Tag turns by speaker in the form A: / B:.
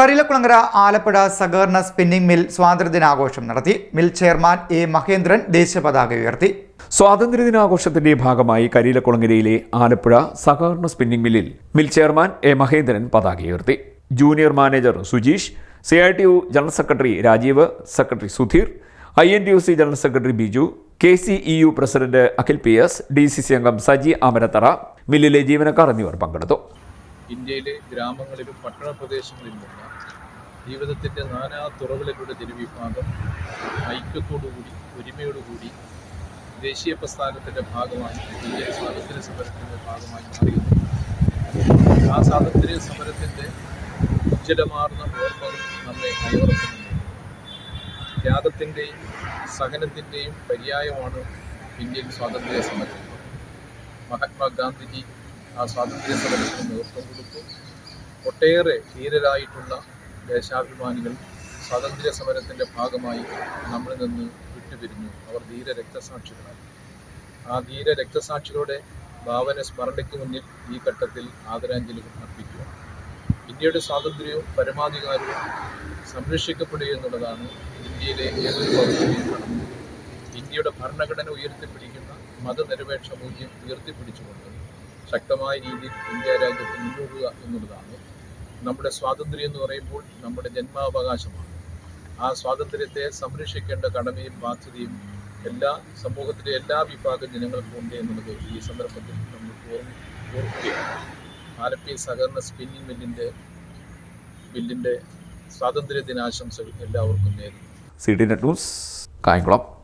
A: കരിലക്കുളങ്ങര ആലപ്പുഴ സഹകരണ spinning mill സ്വാതന്ത്ര്യദിനാഘോഷം നടത്തി. Mill chairman A Mahendran ദേശീയപതാക ഉയർത്തി.
B: സ്വാതന്ത്ര്യദിനാഘോഷത്തിന്റെ ഭാഗമായി കരിയിലക്കുളങ്ങരയിലെ ആലപ്പുഴ സഹകരണ സ്പിന്നിംഗ് മില്ലിൽ മിൽ ചെയർമാൻ എ മഹേന്ദ്രൻ പതാക ഉയർത്തി. Junior manager Sujeesh C I T U general secretary Rajeev secretary Sudheer I N T U C general secretary Biju K C E U president Akhil P S D C C അംഗം സജി അമരത്തറ മില്ലിലെ ജീവനക്കാർ എന്നിവർ പങ്കെടുത്തു.
C: ഇന്ത്യയിലെ ഗ്രാമങ്ങളിലും പട്ടണ പ്രദേശങ്ങളിലുമുള്ള ജീവിതത്തിന്റെ നാനാ തുറകളിലൂടെ ജനവിഭാഗം ഐക്യത്തോടുകൂടി ഒരുമയോടുകൂടി ദേശീയ പ്രസ്ഥാനത്തിന്റെ ഭാഗമായി ഇന്ത്യൻ സ്വാതന്ത്ര്യ സമരത്തിന്റെ ഭാഗമായി മാറിയിരുന്നു. ആ സ്വാതന്ത്ര്യ സമരത്തിന്റെ ഉച്ചിടമാർന്ന ഓർമ്മകൾ നമ്മെ അയവർക്കുന്നുണ്ട് ത്യാഗത്തിന്റെയും സഹനത്തിന്റെയും പര്യായമാണ് ഇന്ത്യൻ സ്വാതന്ത്ര്യ സമരം. മഹാത്മാഗാന്ധിജി ആ സ്വാതന്ത്ര്യ സമരത്തിന് നേതൃത്വം കൊടുത്തു. ഒട്ടേറെ ധീരരായിട്ടുള്ള ദേശാഭിമാനികൾ സ്വാതന്ത്ര്യ സമരത്തിന്റെ ഭാഗമായി നമ്മളിൽ നിന്ന് വിട്ടുപിരിഞ്ഞു. അവർ ധീര രക്തസാക്ഷികളായി. ആ ധീര രക്തസാക്ഷികളുടെ ഭാവന സ്മരണയ്ക്ക് മുന്നിൽ ഈ ഘട്ടത്തിൽ ആദരാഞ്ജലികൾ അർപ്പിക്കുക. ഇന്ത്യയുടെ സ്വാതന്ത്ര്യവും പരമാധികാരവും സംരക്ഷിക്കപ്പെടുക എന്നുള്ളതാണ് ഇന്ത്യയിലെ ഏതൊരു ഇന്ത്യയുടെ ഭരണഘടന ഉയർത്തിപ്പിടിക്കുന്ന മതനിരപേക്ഷ മൂല്യം ഉയർത്തിപ്പിടിച്ചുകൊണ്ട് ശക്തമായ രീതിയിൽ ഇന്ത്യ രാജ്യത്ത് മുന്നോട്ടുക എന്നുള്ളതാണ്. നമ്മുടെ സ്വാതന്ത്ര്യം എന്ന് പറയുമ്പോൾ നമ്മുടെ ജന്മാവകാശമാണ്. ആ സ്വാതന്ത്ര്യത്തെ സംരക്ഷിക്കേണ്ട കടമയും ബാധ്യതയും എല്ലാ സമൂഹത്തിലെ എല്ലാ വിഭാഗം ജനങ്ങൾക്കും ഉണ്ട് എന്നുള്ളത് ഈ സന്ദർഭത്തിൽ നമ്മൾ ഓർക്കുകയാണ്. ആലപ്പി സഹകരണ സ്പിന്നിംഗ് മില്ലിന്റെ ബില്ലിന്റെ സ്വാതന്ത്ര്യ ദിനാശംസകൾ എല്ലാവർക്കും നേരുന്നു.
B: C T net news Kayamkulam.